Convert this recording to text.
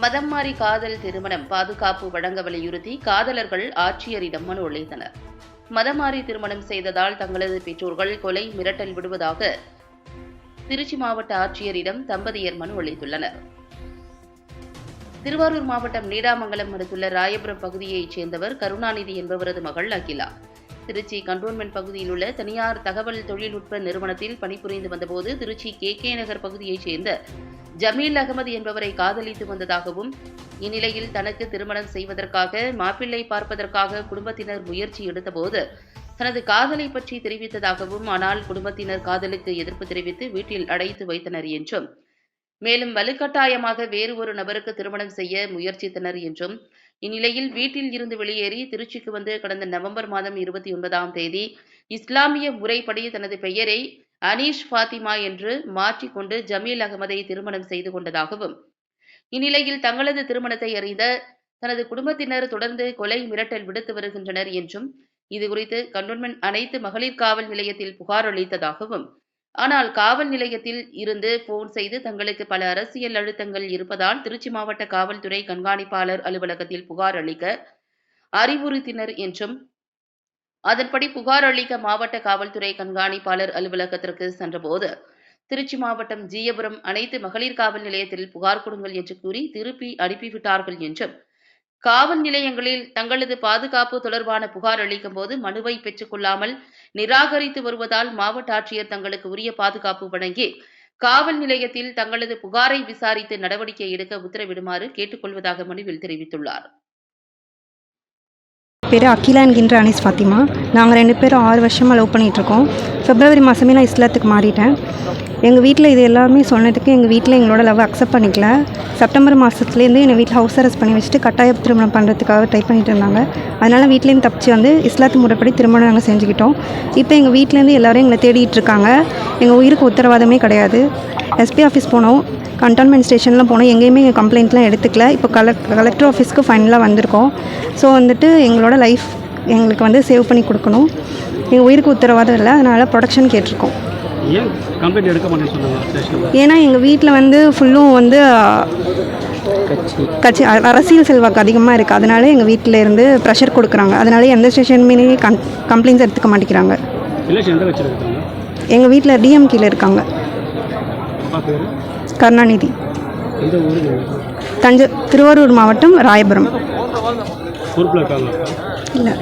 மதம் மாறி காதல் திருமணம் பாதுகாப்பு வழங்க வலியுறுத்தி காதலர்கள் ஆட்சியரிடம் மனு அளித்தனர். மதம் மாறி திருமணம் செய்ததால் தங்களது பெற்றோர்கள் கொலை மிரட்டல் விடுவதாக திருச்சி மாவட்ட ஆட்சியரிடம் தம்பதியர் மனு அளித்துள்ளனர். திருவாரூர் மாவட்டம் நீடாமங்கலம் அடுத்துள்ள ராயபுரம் பகுதியைச் சேர்ந்தவர் கருணாநிதி என்பவரது மகள் அகிலா. திருச்சி கண்டோன்மெண்ட் பகுதியில் உள்ள தனியார் தகவல் தொழில்நுட்ப நிறுவனத்தில் பணிபுரிந்து வந்தபோது திருச்சி கே கே நகர் பகுதியைச் சேர்ந்த ஜமீல் அகமது என்பவரை காதலித்து வந்ததாகவும் இந்நிலையில் தனக்கு திருமணம் செய்வதற்காக மாப்பிள்ளை பார்ப்பதற்காக குடும்பத்தினர் முயற்சி எடுத்தபோது தனது காதலை பற்றி தெரிவித்ததாகவும் ஆனால் குடும்பத்தினர் காதலுக்கு எதிர்ப்பு தெரிவித்து வீட்டில் அடைத்து வைத்தனர் என்றும் மேலும் வலுக்கட்டாயமாக வேறு ஒரு நபருக்கு திருமணம் செய்ய முயற்சித்தனர் என்றும் இந்நிலையில் வீட்டில் இருந்து வெளியேறி திருச்சிக்கு வந்து கடந்த நவம்பர் மாதம் இருபத்தி ஒன்பதாம் தேதி இஸ்லாமிய முறைப்படி தனது பெயரை அனீஷ் ஃபாத்திமா என்று மாற்றிக்கொண்டு ஜமீல் அகமதை திருமணம் செய்து கொண்டதாகவும் இந்நிலையில் தங்களது திருமணத்தை அறிந்த தனது குடும்பத்தினர் தொடர்ந்து கொலை மிரட்டல் விடுத்து வருகின்றனர் என்றும் இதுகுறித்து கண்டோன்மெண்ட் அனைத்து மகளிர் காவல் நிலையத்தில் புகார் அளித்ததாகவும் ஆனால் காவல் நிலையத்தில் இருந்து போன் செய்து தங்களுக்கு பல அரசியல் அழுத்தங்கள் இருப்பதால் திருச்சி மாவட்ட காவல்துறை கண்காணிப்பாளர் அலுவலகத்தில் புகார் அளிக்க அறிவுறுத்தினர் என்றும் அதன்படி புகார் அளிக்க மாவட்ட காவல்துறை கண்காணிப்பாளர் அலுவலகத்திற்கு சென்றபோது திருச்சி மாவட்டம் ஜீயபுரம் அனைத்து மகளிர் காவல் நிலையத்தில் புகார் கொடுங்கள் என்று கூறி திருப்பி அனுப்பிவிட்டார்கள் என்றும் காவல் நிலையங்களில் தங்களது பாதுகாப்பு தொடர்பான புகார் அளிக்கும் போது மனுவை பெற்றுக்கொள்ளாமல் நிராகரித்து வருவதால் மாவட்ட ஆட்சியர் தங்களுக்கு உரிய பாதுகாப்பு வழங்கி காவல் நிலையத்தில் தங்களது புகாரை விசாரித்து நடவடிக்கை எடுக்க உத்தரவிடுமாறு கேட்டுக்கொள்வதாக மனுவில் தெரிவித்துள்ளார். பேர் அகிலா என்கின்ற அனிஸ் ஃபாத்திமா. நாங்கள் ரெண்டு பேரும் ஆறு வருஷமாக லவ் பண்ணிகிட்ருக்கோம் ஃபிப்ரவரி மாதமே நான் இஸ்லாத்துக்கு மாறிட்டேன். எங்கள் வீட்டில் இது எல்லாமே சொன்னதுக்கு எங்கள் வீட்டில் எங்களோட லவ் அக்செப்ட் பண்ணிக்கல. செப்டம்பர் மாதத்துலேருந்து என்னை வீட்டில் ஹவுஸ் அரெஸ்ட் பண்ணி வச்சுட்டு கட்டாய திருமணம் பண்ணுறதுக்காக ட்ரை பண்ணிட்டு இருந்தாங்க. அதனால் வீட்லேருந்து தப்பிச்சு வந்து இஸ்லாத்து முறைப்படி திருமணம் நாங்கள் செஞ்சுக்கிட்டோம். இப்போ எங்கள் வீட்டிலேருந்து எல்லோரும் எங்களை தேடிட்டு இருக்காங்க. எங்கள் உயிருக்கு உத்தரவாதமே கிடையாது. எஸ்பி ஆஃபீஸ் போனோம். கண்டான்மெண்ட் ஸ்டேஷன்லாம் போனோம். எங்கேயுமே எங்கள் கம்ப்ளைண்ட்லாம் எடுத்துக்கல. இப்போ கலெக்ட் கலெக்டர் ஆஃபீஸ்க்கு ஃபைனலாக வந்திருக்கோம். ஸோ வந்துட்டு எங்களோட லைஃப் எங்களுக்கு வந்து சேவ் பண்ணி கொடுக்கணும். எங்கள் உயிருக்கு உத்தரவாதம் இல்லை. அதனால் ப்ரொடக்ஷன் கேட்டிருக்கோம். ஏன் கம்ப்ளைண்ட் எடுக்க மாட்டேன்னு சொன்னாங்க ஏன்னா எங்கள் வீட்டில் வந்து ஃபுல்லும் வந்து கட்சி. அரசியல் செல்வாக்கு அதிகமாக இருக்குது அதனால எங்கள் வீட்டில் இருந்து ப்ரெஷர் கொடுக்குறாங்க. அதனால எந்த ஸ்டேஷனுமே கம் கம்ப்ளைண்ட்ஸ் எடுத்துக்க மாட்டேங்கிறாங்க. எங்கள் வீட்டில் டிஎம்கேல இருக்காங்க. கருணாநிதி. தஞ்சை திருவாரூர் மாவட்டம் ராயபுரம். இல்லை.